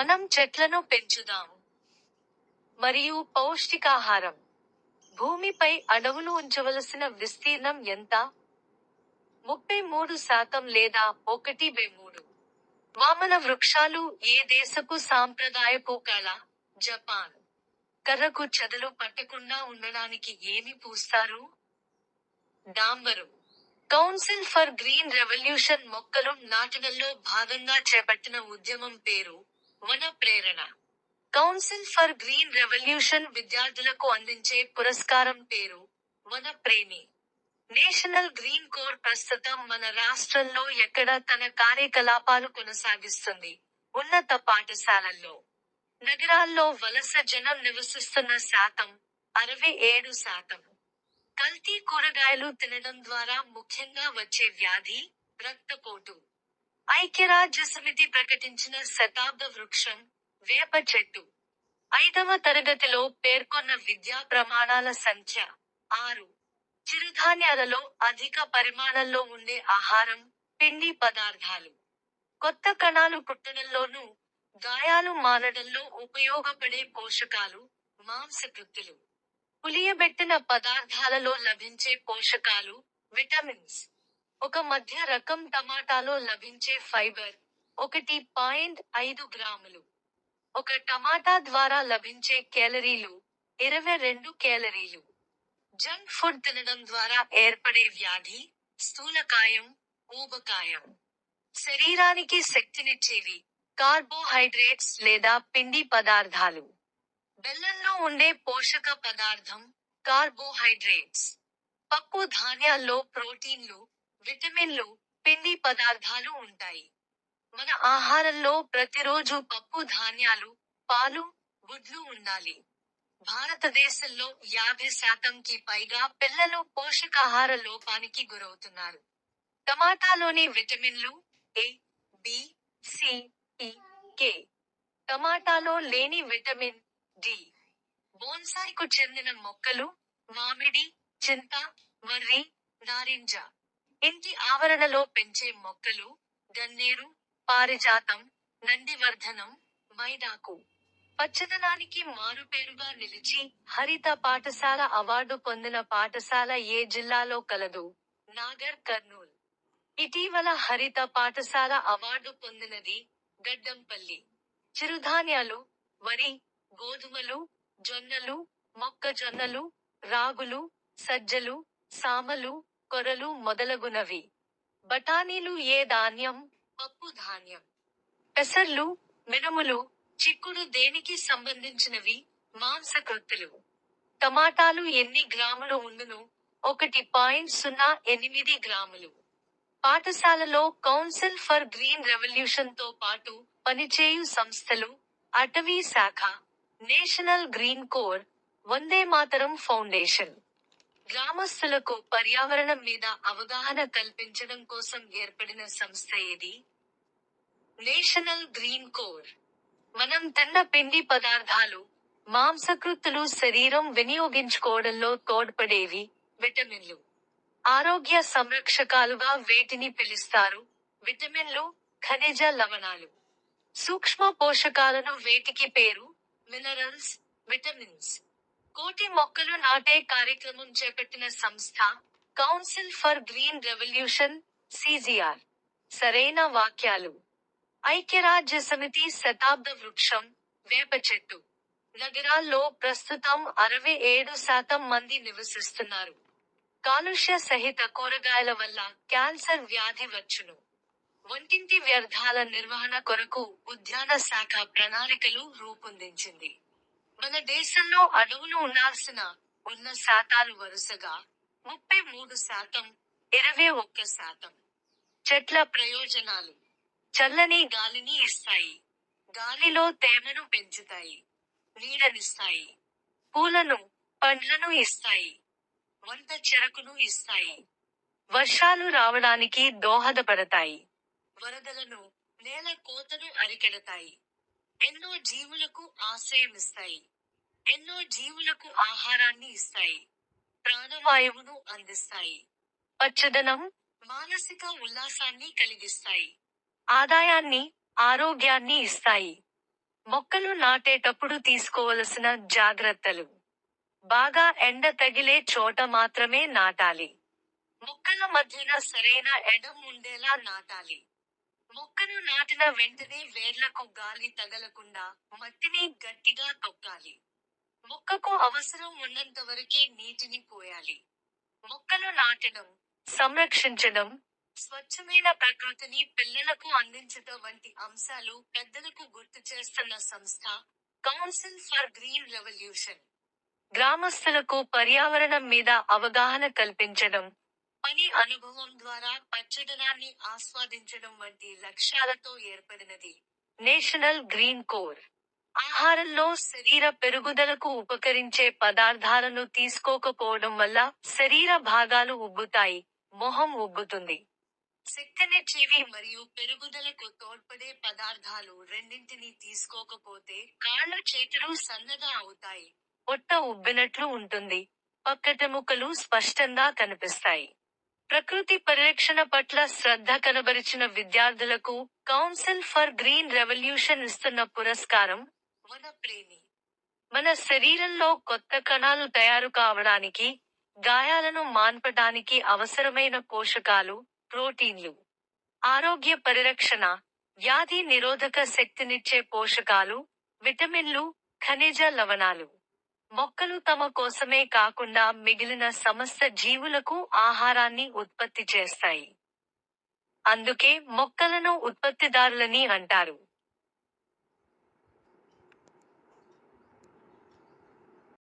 మనం చెట్లను పెంచుదాం మరియు పౌష్టికాహారం. భూమిపై అడవులు ఉంచవలసిన విస్తీర్ణం ఎంత? ముప్పై మూడు శాతం లేదా ఒకటి బై మూడు. వామన వృక్షాలు ఏ దేశపు సాంప్రదాయపు కళ? జపాన్. కర్రకు చెదలు పట్టకుండా ఉండడానికి ఏమి పూస్తారు? డాంబరు. కౌన్సిల్ ఫర్ గ్రీన్ రెవల్యూషన్ మొక్కలు నాటడంలో భాగంగా చేపట్టిన ఉద్యమం పేరు Vana Prerana council for green revolution విద్యార్థులకు అందించే పురస్కారం పేరు వన ప్రేమి నేషనల్ గ్రీన్ కోర్ ప్రస్తుతం మన రాష్ట్రంలో ఎక్కడ తన కార్యకలాపాలు కొనసాగిస్తుంది. ఉన్నత పాఠశాలల్లో. నగరాల్లో వలస జనం నివసిస్తున్న శాతం అరవై ఏడు శాతం. కల్తీ కూరగాయలు తినడం ద్వారా ముఖ్యంగా వచ్చే వ్యాధి రక్తపోటు. ఐక్యరాజ్య సమితి ప్రకటించిన శతాబ్ద వృక్షం వేప చెట్టు. ఐదవ తరగతిలో పేర్కొన్న విద్యా ప్రమాణాల సంఖ్య ఆరు. చిరుధాన్యాలలో అధిక పరిమాణంలో ఉండే ఆహారం పిండి పదార్థాలు. కొత్త కణాలు పుట్టడంలోనూ గాయాలు మారడంలో ఉపయోగపడే పోషకాలు మాంసకృత్తులు పులియబెట్టిన పదార్థాలలో లభించే పోషకాలు విటమిన్స్. ఒక మధ్య రకం టమాటాలో లభించే ఫైబర్ ఒకటి పాయింట్ ఐదు గ్రాములు. ఒక టమాటా ద్వారా లభించే కేలరీలు ఇరవై రెండు కేలరీలు జంక్ ఫుడ్ తినడం ద్వారా ఏర్పడే వ్యాధి స్థూలకాయం ఊబకాయం. శరీరానికి శక్తినిచ్చేవి కార్బోహైడ్రేట్స్ లేదా పిండి పదార్థాలు. బెల్లంలో ఉండే పోషక పదార్థం కార్బోహైడ్రేట్స్. పప్పు ధాన్యాల్లో ప్రోటీన్లు విటమిన్లు పిండి పదార్థాలు ఉంటాయి. మన ఆహారంలో ప్రతిరోజు పప్పు ధాన్యాలు పాలు గుడ్లు ఉండాలి. భారతదేశంలో యాభై శాతంకి పైగా పిల్లలు పోషకాహార లోపానికి గురవుతున్నారు. టమాటాలోని విటమిన్లు ఏ బి సి కే టమాటాలో లేని విటమిన్ డి బోన్సాయికు చెందిన మొక్కలు మామిడి చింత మర్రి నారింజ. ఇంటి ఆవరణలో పెంచే మొక్కలు గన్నేరు పారిజాతం నందివర్ధనం మైదాకు పచ్చదనానికి మారుపేరుగా నిలిచి హరిత పాఠశాల అవార్డు పొందిన పాఠశాల ఏ జిల్లాలో కలదు? నాగర్ కర్నూల్. ఇటీవల హరిత పాఠశాల అవార్డు పొందినది గడ్డంపల్లి. చిరుధాన్యాలు వరి గోధుమలు జొన్నలు మొక్కజొన్నలు రాగులు సజ్జలు సామలు కొరలు మొదలగునవి. బఠానీలు ఏ ధాన్యం? పప్పు ధాన్యం. పెసర్లు మినుములు చిక్కుడు దేనికి సంబంధించినవి? మాంసకృత్తులు. టమాటాలు ఎన్ని గ్రాములు ఉండును? ఒకటి పాయింట్ సున్నా ఎనిమిది గ్రాములు. పాఠశాలలో కౌన్సిల్ ఫర్ గ్రీన్ రెవల్యూషన్తో పాటు పనిచేయు సంస్థలు అటవీ శాఖ national green core Vande Mataram foundation. గ్రామస్తులకు పర్యావరణం మీద అవగాహన కల్పించడం కోసం ఏర్పడిన సంస్థ ఏది? నేషనల్ గ్రీన్ కోర్ మనం తిన్న పిండి పదార్థాలు మాంసకృత్తులు శరీరం వినియోగించుకోవడంలో తోడ్పడేవి విటమిన్లు. ఆరోగ్య సంరక్షకాలుగా వేటిని పిలుస్తారు? విటమిన్లు ఖనిజ లవణాలు. సూక్ష్మ పోషకాలను వేటికి పేరు? Minerals vitamins. కోటి మొక్కలు నాటే కార్యక్రమం చేపట్టిన సంస్థ council for green revolution CGR సరైన వాక్యాలు. ఐక్యరాజ్య సమితి శతాబ్ద వృక్షం వేప చెట్టు. నగరాల్లో ప్రస్తుతం అరవై ఏడు శాతం మంది నివసిస్తున్నారు. కాలుష్య సహిత కూరగాయల వల్ల క్యాన్సర్ వ్యాధి వచ్చును. వంటింటి వ్యర్థాల నిర్వహణ కొరకు ఉద్యాన శాఖ ప్రణాళికలు రూపొందించింది. మన దేశంలో అడవులు ఉండాల్సిన ఉన్న శాతాలు వరుసగా ముప్పై మూడు శాతం ఇరవై ఒక్క శాతం చెట్ల ప్రయోజనాలు చల్లని గాలిని ఇస్తాయి. గాలిలో తేమను పెంచుతాయి నీడనిస్తాయి పూలను పండ్లను ఇస్తాయి వంట చెరకును ఇస్తాయి. వర్షాలు రావడానికి దోహదపడతాయి. వరదలను నేల కోతను అరికెడతాయి. ఎన్నో జీవులకు ఆశ్రయం ఇస్తాయి. ఎన్నో జీవులకు ఆహారాన్ని ఇస్తాయి. ప్రాణవాయువును అందిస్తాయి. పచ్చదనం మానసిక ఉల్లాసాన్ని కలిగిస్తాయి. ఆదాయాన్ని ఆరోగ్యాన్ని ఇస్తాయి. మొక్కలు నాటేటప్పుడు తీసుకోవలసిన జాగ్రత్తలు. బాగా ఎండ తగిలే చోట మాత్రమే నాటాలి. మొక్కల మధ్యన సరైన ఎడం ఉండేలా నాటాలి. మొక్కను నాటిన వెంటనే వేర్లకు గాలి తగలకుండా మట్టిని గట్టిగా తొక్కాలి. మొక్కకు అవసరం ఉన్నంత వరకే నీటిని పోయాలి. మొక్కలు నాటడం సంరక్షించడం స్వచ్ఛమైన ప్రకృతిని పిల్లలకు అందించడం వంటి అంశాలు పెద్దలకు గుర్తు చేస్తున్న సంస్థ కౌన్సిల్ ఫర్ గ్రీన్ రెవల్యూషన్. గ్రామస్తులకు పర్యావరణం మీద అవగాహన కల్పించడం పని అనుభవం ద్వారా పచ్చదనాన్ని ఆస్వాదించడం వంటి లక్ష్యాలతో ఏర్పడినది. National green core. ఆహారంలో శరీర పెరుగుదలకు ఉపకరించే పదార్థాలను తీసుకోకపోవడం వల్ల శరీర భాగాలు ఉబ్బుతాయి మొహం ఉబ్బుతుంది. చెవి మరియు పెరుగుదలకు తోడ్పడే పదార్థాలు రెండింటినీ తీసుకోకపోతే కాళ్ళ చేతులు సన్నగా అవుతాయి పొట్ట ఉబ్బినట్లు ఉంటుంది. పక్కటెముకలు స్పష్టంగా కనిపిస్తాయి. ప్రకృతి పరిరక్షణ పట్ల శ్రద్ధ కనబరిచిన విద్యార్థులకు కౌన్సిల్ ఫర్ గ్రీన్ రెవల్యూషన్ ఇస్తున్న పురస్కారం వన ప్రేమి మన శరీరంలో కొత్త కణాలు తయారు కావడానికి గాయాలను మాన్పడానికి అవసరమైన పోషకాలు ప్రోటీన్లు ఆరోగ్య పరిరక్షణ వ్యాధి నిరోధక శక్తినిచ్చే పోషకాలు విటమిన్లు ఖనిజ లవణాలు. మొక్కలు తమ కోసమే కాకుండా మిగిలిన సమస్త జీవులకు ఆహారాన్ని ఉత్పత్తి చేస్తాయి. అందుకే మొక్కలను ఉత్పత్తిదారులని అంటారు.